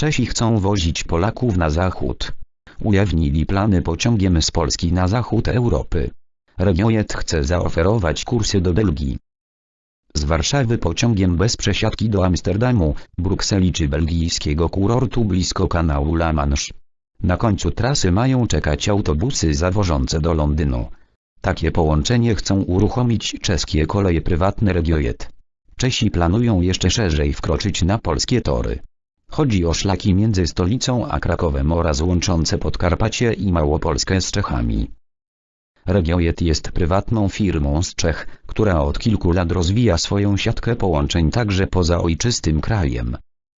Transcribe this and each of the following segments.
Czesi chcą wozić Polaków na zachód. Ujawnili plany pociągiem z Polski na zachód Europy. Regiojet chce zaoferować kursy do Belgii. Z Warszawy pociągiem bez przesiadki do Amsterdamu, Brukseli czy belgijskiego kurortu blisko kanału La Manche. Na końcu trasy mają czekać autobusy zawożące do Londynu. Takie połączenie chcą uruchomić czeskie koleje prywatne Regiojet. Czesi planują jeszcze szerzej wkroczyć na polskie tory. Chodzi o szlaki między stolicą a Krakowem oraz łączące Podkarpacie i Małopolskę z Czechami. Regiojet jest prywatną firmą z Czech, która od kilku lat rozwija swoją siatkę połączeń także poza ojczystym krajem.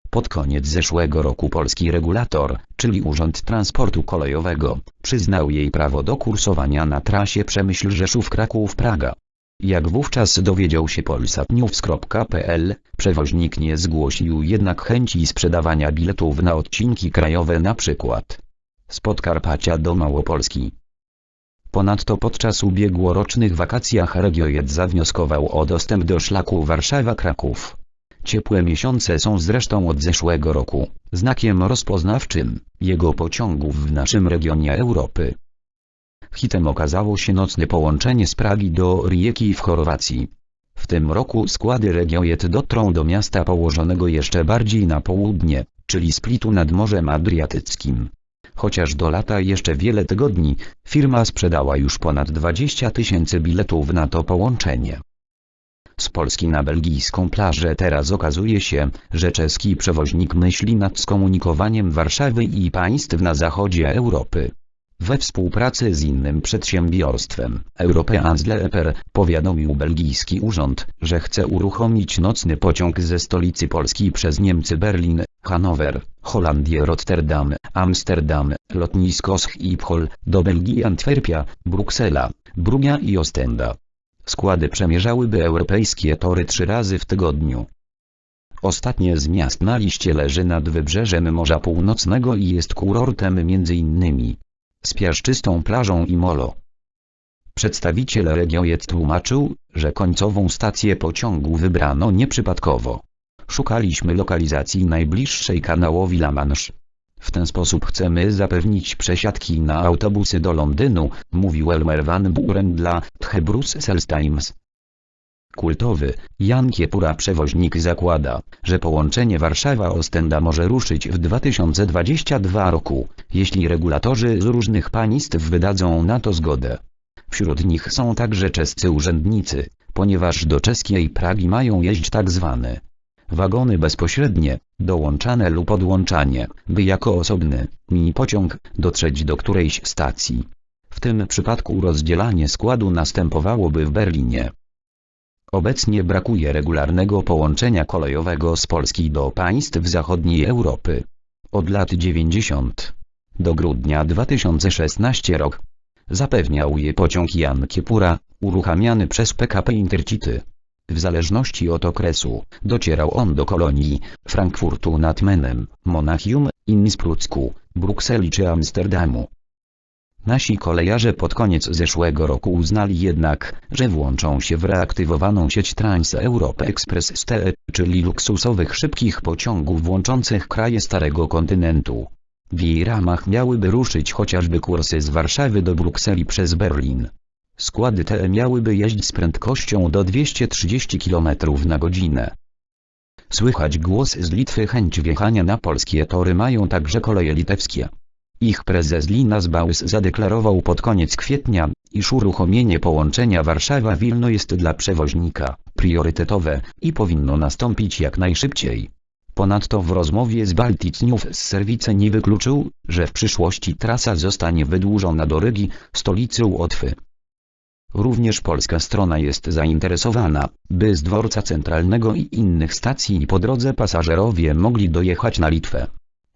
Pod koniec zeszłego roku polski regulator, czyli Urząd Transportu Kolejowego, przyznał jej prawo do kursowania na trasie Przemyśl-Rzeszów-Kraków-Praga. Jak wówczas dowiedział się polsatnews.pl, przewoźnik nie zgłosił jednak chęci sprzedawania biletów na odcinki krajowe przykład z Podkarpacia do Małopolski. Ponadto podczas ubiegłorocznych wakacjach Regiojet zawnioskował o dostęp do szlaku Warszawa-Kraków. Ciepłe miesiące są zresztą od zeszłego roku znakiem rozpoznawczym jego pociągów w naszym regionie Europy. Hitem okazało się nocne połączenie z Pragi do Rijeki w Chorwacji. W tym roku składy Regiojet dotrą do miasta położonego jeszcze bardziej na południe, czyli Splitu nad Morzem Adriatyckim. Chociaż do lata jeszcze wiele tygodni, firma sprzedała już ponad 20 tysięcy biletów na to połączenie. Z Polski na belgijską plażę teraz okazuje się, że czeski przewoźnik myśli nad skomunikowaniem Warszawy i państw na zachodzie Europy. We współpracy z innym przedsiębiorstwem, Europeansleeper, powiadomił belgijski urząd, że chce uruchomić nocny pociąg ze stolicy Polski przez Niemcy Berlin, Hanower, Holandię Rotterdam, Amsterdam, lotnisko Schiphol, do Belgii Antwerpia, Bruksela, Brugia i Ostenda. Składy przemierzałyby europejskie tory trzy razy w tygodniu. Ostatnie z miast na liście leży nad wybrzeżem Morza Północnego i jest kurortem m.in. z piaszczystą plażą i molo. Przedstawiciel Regiojet tłumaczył, że końcową stację pociągu wybrano nieprzypadkowo. Szukaliśmy lokalizacji najbliższej kanałowi La Manche. W ten sposób chcemy zapewnić przesiadki na autobusy do Londynu, mówił Elmer Van Buren dla The Brussels Times. Kultowy, Jan Kiepura przewoźnik zakłada, że połączenie Warszawa-Ostenda może ruszyć w 2022 roku, jeśli regulatorzy z różnych państw wydadzą na to zgodę. Wśród nich są także czescy urzędnicy, ponieważ do czeskiej Pragi mają jeździć tak zwane wagony bezpośrednie, dołączane lub odłączanie, by jako osobny mini pociąg dotrzeć do którejś stacji. W tym przypadku rozdzielanie składu następowałoby w Berlinie. Obecnie brakuje regularnego połączenia kolejowego z Polski do państw zachodniej Europy. Od lat 90. Do grudnia 2016 rok. Zapewniał je pociąg Jan Kiepura, uruchamiany przez PKP Intercity. W zależności od okresu, docierał on do kolonii, Frankfurtu nad Menem, Monachium, Innsbrucku, Brukseli czy Amsterdamu. Nasi kolejarze pod koniec zeszłego roku uznali jednak, że włączą się w reaktywowaną sieć Trans-Europe Express STE, czyli luksusowych szybkich pociągów łączących kraje Starego Kontynentu. W jej ramach miałyby ruszyć chociażby kursy z Warszawy do Brukseli przez Berlin. Składy te miałyby jeździć z prędkością do 230 km na godzinę. Słychać głos z Litwy chęć wjechania na polskie tory mają także koleje litewskie. Ich prezes Linas Baus zadeklarował pod koniec kwietnia, iż uruchomienie połączenia Warszawa-Wilno jest dla przewoźnika priorytetowe i powinno nastąpić jak najszybciej. Ponadto w rozmowie z Baltic News Serwice nie wykluczył, że w przyszłości trasa zostanie wydłużona do Rygi, stolicy Łotwy. Również polska strona jest zainteresowana, by z dworca centralnego i innych stacji po drodze pasażerowie mogli dojechać na Litwę.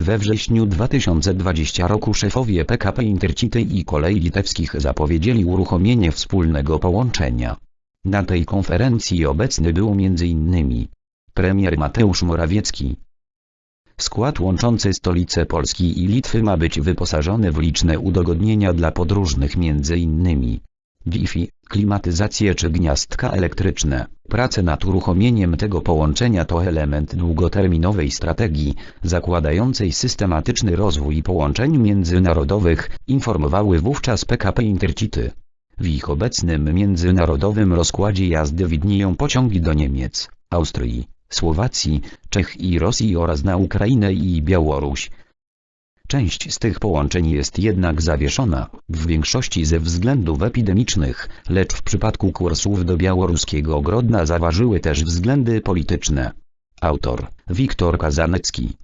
We wrześniu 2020 roku szefowie PKP Intercity i kolei litewskich zapowiedzieli uruchomienie wspólnego połączenia. Na tej konferencji obecny był m.in. premier Mateusz Morawiecki. Skład łączący stolice Polski i Litwy ma być wyposażony w liczne udogodnienia dla podróżnych m.in Wi-Fi, klimatyzację czy gniazdka elektryczne. Prace nad uruchomieniem tego połączenia to element długoterminowej strategii, zakładającej systematyczny rozwój połączeń międzynarodowych, informowały wówczas PKP Intercity. W ich obecnym międzynarodowym rozkładzie jazdy widnieją pociągi do Niemiec, Austrii, Słowacji, Czech i Rosji oraz na Ukrainę i Białoruś. Część z tych połączeń jest jednak zawieszona, w większości ze względów epidemicznych, lecz w przypadku kursów do białoruskiego Grodna zaważyły też względy polityczne. Autor Wiktor Kazanecki